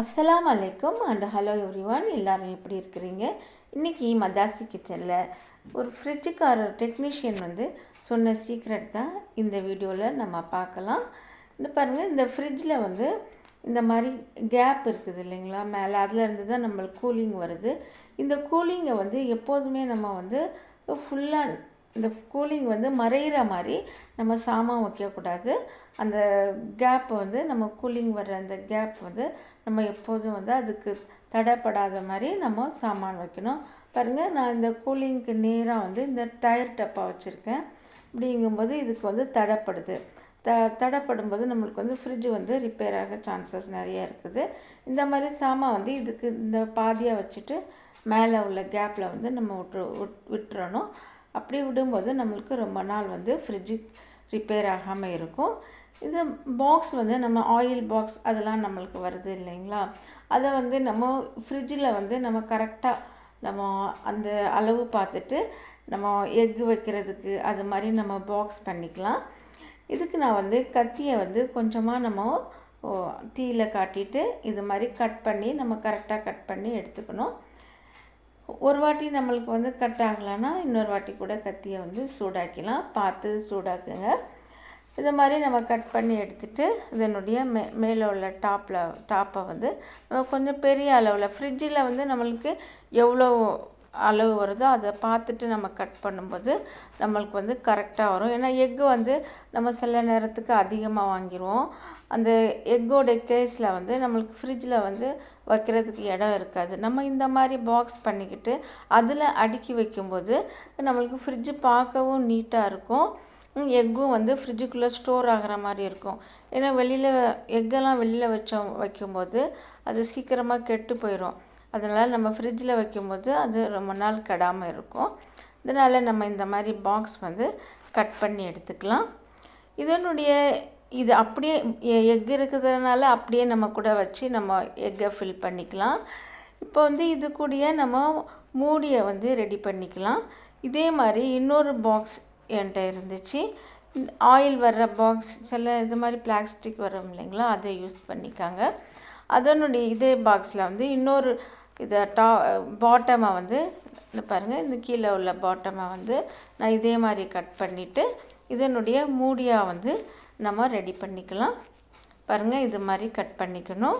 அஸ்லாம் அலைக்கும் and hello everyone எல்லாரும் எப்படி இருக்கிறீங்க? இன்றைக்கி மதாசி கிச்சனில் ஒரு ஃப்ரிட்ஜுக்காரர் டெக்னீஷியன் வந்து சொன்ன சீக்ரெட் தான் இந்த வீடியோவில் நம்ம பார்க்கலாம். இந்த பாருங்கள் இந்த ஃப்ரிட்ஜில் வந்து இந்த மாதிரி கேப் இருக்குது இல்லைங்களா? மேலே அதுலேருந்து தான் நம்மளுக்கு கூலிங் வருது. இந்த கூலிங்கை வந்து எப்போதுமே நம்ம வந்து ஃபுல்லாக இந்த கூலிங் வந்து மறையிற மாதிரி நம்ம சாமான் வைக்கக்கூடாது. அந்த கேப் வந்து நம்ம கூலிங் வர்ற அந்த கேப் வந்து நம்ம எப்போதும் வந்து அதுக்கு தடைப்படாத மாதிரி நம்ம சாமான் வைக்கணும். பாருங்கள் நான் இந்த கூலிங்க்கு நேராக வந்து இந்த டயர் டப்பா வச்சுருக்கேன். அப்படிங்கும்போது இதுக்கு வந்து தடைப்படுது. த தடைப்படும் போது நம்மளுக்கு வந்து ஃப்ரிட்ஜ் வந்து ரிப்பேர் ஆக சான்சஸ் நிறைய இருக்குது. இந்த மாதிரி சாமான் வந்து இதுக்கு இந்த பாதியாக வச்சுட்டு மேலே உள்ள கேப்பில் வந்து நம்ம விட்டு விட் விட்டுறணும். அப்படி விடும்போது நம்மளுக்கு ரொம்ப நாள் வந்து ஃப்ரிட்ஜு ரிப்பேர் ஆகாமல் இருக்கும். இந்த பாக்ஸ் வந்து நம்ம ஆயில் பாக்ஸ் அதெல்லாம் நம்மளுக்கு வருது இல்லைங்களா? அதை வந்து நம்ம ஃப்ரிட்ஜில் வந்து நம்ம கரெக்டாக நம்ம அந்த அளவு பார்த்துட்டு நம்ம எக் வைக்கிறதுக்கு அது மாதிரி நம்ம பாக்ஸ் பண்ணிக்கலாம். இதுக்கு நான் வந்து கத்தியை வந்து கொஞ்சமாக நம்ம தீயில் காட்டிட்டு இது மாதிரி கட் பண்ணி நம்ம கரெக்டாக கட் பண்ணி எடுத்துக்கணும். ஒரு வாட்டி நம்மளுக்கு வந்து கட் ஆகலைன்னா இன்னொரு வாட்டி கூட கத்தியை வந்து சூடாக்கிலாம் பார்த்து சூடாக்குங்க. இது மாதிரி நம்ம கட் பண்ணி எடுத்துகிட்டு இதனுடைய மே மேலே உள்ள டாப்பில் டாப்பை வந்து நம்ம கொஞ்சம் பெரிய அளவில் ஃப்ரிட்ஜில் வந்து நம்மளுக்கு எவ்வளோ அளவு வருதோ அதை பார்த்துட்டு நம்ம கட் பண்ணும்போது நம்மளுக்கு வந்து கரெக்டாக வரும். ஏன்னா எக்கு வந்து நம்ம சில நேரத்துக்கு அதிகமாக வாங்கிடுவோம் அந்த எக்கோட கேஸில் வந்து நம்மளுக்கு ஃப்ரிட்ஜில் வந்து வைக்கிறதுக்கு இடம் இருக்காது. நம்ம இந்த மாதிரி பாக்ஸ் பண்ணிக்கிட்டு அதில் அடுக்கி வைக்கும்போது நம்மளுக்கு ஃப்ரிட்ஜு பார்க்கவும் நீட்டாக இருக்கும். எக்கும் வந்து ஃப்ரிட்ஜுக்குள்ளே ஸ்டோர் ஆகிற மாதிரி இருக்கும். ஏன்னா வெளியில் எக்கெல்லாம் வெளியில் வச்சோம் வைக்கும்போது அது சீக்கிரமாக கெட்டு போயிடும் அதனால் நம்ம ஃப்ரிட்ஜில் வைக்கும்போது அது ரொம்ப நாள் கெடாமல் இருக்கும். இதனால் நம்ம இந்த மாதிரி பாக்ஸ் வந்து கட் பண்ணி எடுத்துக்கலாம். இதனுடைய இது அப்படியே எக் இருக்கிறதுனால அப்படியே நம்ம கூட வச்சு நம்ம எக்கை ஃபில் பண்ணிக்கலாம். இப்போ வந்து இது கூடயே நம்ம மூடியை வந்து ரெடி பண்ணிக்கலாம். இதே மாதிரி இன்னொரு பாக்ஸ் என்கிட்ட இருந்துச்சு. ஆயில் வர்ற பாக்ஸ் சில இது மாதிரி பிளாஸ்டிக் வரும் இல்லைங்களா? அதை யூஸ் பண்ணிக்காங்க. அதனுடைய இதே பாக்ஸில் வந்து இன்னொரு இதை டா பாட்டமை வந்து இந்த பாருங்கள் இந்த கீழே உள்ள பாட்டமை வந்து நான் இதே மாதிரி கட் பண்ணிவிட்டு இதனுடைய மூடியாக வந்து நம்ம ரெடி பண்ணிக்கலாம். பாருங்கள் இது மாதிரி கட் பண்ணிக்கணும்.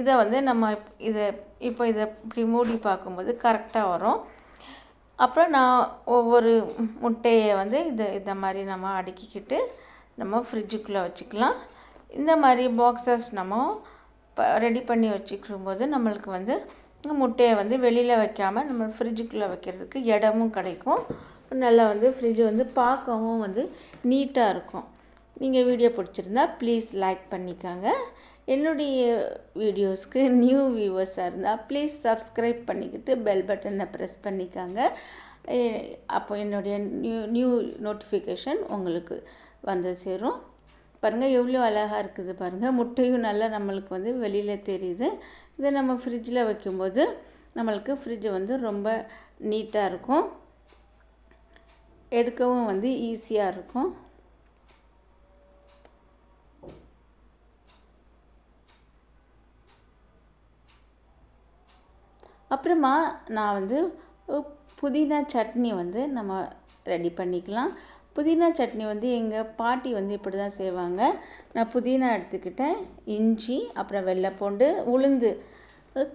இதை வந்து நம்ம இதை இப்போ இதை இப்படி மூடி பார்க்கும்போது கரெக்டாக வரும். அப்புறம் நான் ஒவ்வொரு முட்டையை வந்து இதை இந்த மாதிரி நம்ம அடுக்கிக்கிட்டு நம்ம ஃப்ரிட்ஜுக்குள்ளே வச்சுக்கலாம். இந்த மாதிரி பாக்ஸஸ் நம்ம ரெடி பண்ணி வச்சுக்கும் போது நம்மளுக்கு வந்து முட்டையை வந்து வெளியில் வைக்காமல் நம்ம ஃப்ரிட்ஜுக்குள்ளே வைக்கிறதுக்கு இடமும் கிடைக்கும். நல்லா வந்து ஃப்ரிட்ஜு வந்து பார்க்கவும் வந்து நீட்டாக இருக்கும். நீங்கள் வீடியோ பிடிச்சிருந்தா ப்ளீஸ் லைக் பண்ணிக்கோங்க. என்னுடைய வீடியோஸ்க்கு நியூ வியூவர்ஸாக இருந்தால் ப்ளீஸ் சப்ஸ்கிரைப் பண்ணிக்கிட்டு பெல் பட்டனை ப்ரெஸ் பண்ணிக்காங்க. அப்போ என்னுடைய நியூ நியூ நோட்டிஃபிகேஷன் உங்களுக்கு வந்து சேரும். பாருங்கள் எவ்வளோ அழகாக இருக்குது பாருங்கள் முட்டையும் நல்லா நம்மளுக்கு வந்து வெளியில் தெரியுது. இதை நம்ம ஃப்ரிட்ஜில் வைக்கும்போது நம்மளுக்கு ஃப்ரிட்ஜ் வந்து ரொம்ப நீட்டாக இருக்கும். எடுக்கவும் வந்து ஈஸியாக இருக்கும். அப்புறமா நான் வந்து புதினா சட்னி வந்து நம்ம ரெடி பண்ணிக்கலாம். புதினா சட்னி வந்து எங்கள் பாட்டி வந்து இப்படி தான் செய்வாங்க. நான் புதினா எடுத்துக்கிட்டேன். இஞ்சி அப்புறம் வெள்ளைப்பூண்டு உளுந்து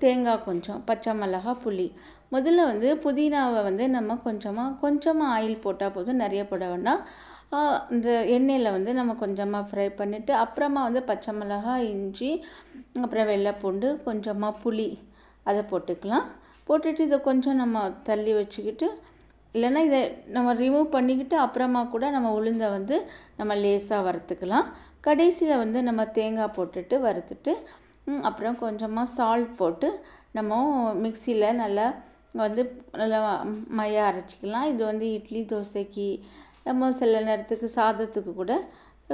தேங்காய் கொஞ்சம் பச்சை மிளகா புளி. முதல்ல வந்து புதினாவை வந்து நம்ம கொஞ்சமாக கொஞ்சமாக ஆயில் போட்டால் போதும் நிறைய போட வேண்டாம். இந்த எண்ணெயில் வந்து நம்ம கொஞ்சமாக ஃப்ரை பண்ணிவிட்டு அப்புறமா வந்து பச்சை மிளகா இஞ்சி அப்புறம் வெள்ளைப்பூண்டு கொஞ்சமாக புளி அதை போட்டுக்கலாம். போட்டுட்டு இதை கொஞ்சம் நம்ம தள்ளி வச்சுக்கிட்டு இல்லைன்னா இதை நம்ம ரிமூவ் பண்ணிக்கிட்டு அப்புறமா கூட நம்ம உளுந்தை வந்து நம்ம லேசாக வறுத்துக்கலாம். கடைசியில் வந்து நம்ம தேங்காய் போட்டுட்டு வறுத்துட்டு அப்புறம் கொஞ்சமாக சால்ட் போட்டு நம்ம மிக்சியில் நல்லா வந்து நல்லா மையாக அரைச்சிக்கலாம். இது வந்து இட்லி தோசைக்கு நம்ம சில நேரத்துக்கு சாதத்துக்கு கூட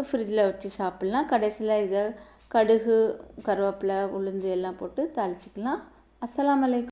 ஃப்ரிட்ஜில் வச்சு சாப்பிட்லாம். கடைசியில் இதை கடுகு கருவேப்பிலை உளுந்து எல்லாம் போட்டு தாளிச்சிக்கலாம். அஸ்லாம் வலைக்கம்